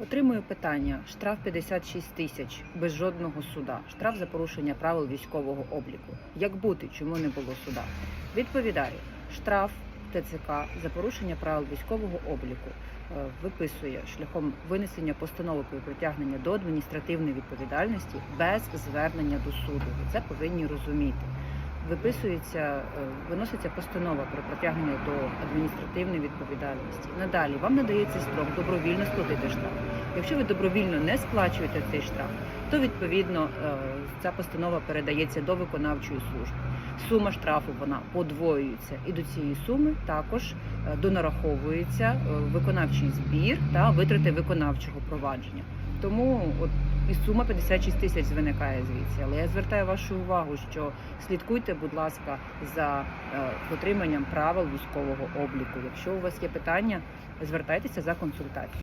Отримую питання. Штраф 56 тисяч без жодного суда. Штраф за порушення правил військового обліку. Як бути, чому не було суда? Відповідаю, штраф ТЦК за порушення правил військового обліку е, виписує шляхом винесення постанови про притягнення до адміністративної відповідальності без звернення до суду. Ви це повинні розуміти. Виписується, е, виноситься постанова про притягнення до адміністративної відповідальності. Надалі вам надається строк добровільно сплатити штраф. Якщо ви добровільно не сплачуєте цей штраф, то відповідно е, ця постанова передається до виконавчої служби. Сума штрафу вона подвоюється, і до цієї суми також е, донараховується виконавчий збір та витрати виконавчого провадження. Тому от і сума 56 тисяч виникає звідси. Але я звертаю вашу увагу, що слідкуйте, будь ласка, за е, дотриманням правил військового обліку. Якщо у вас є питання, звертайтеся за консультацією.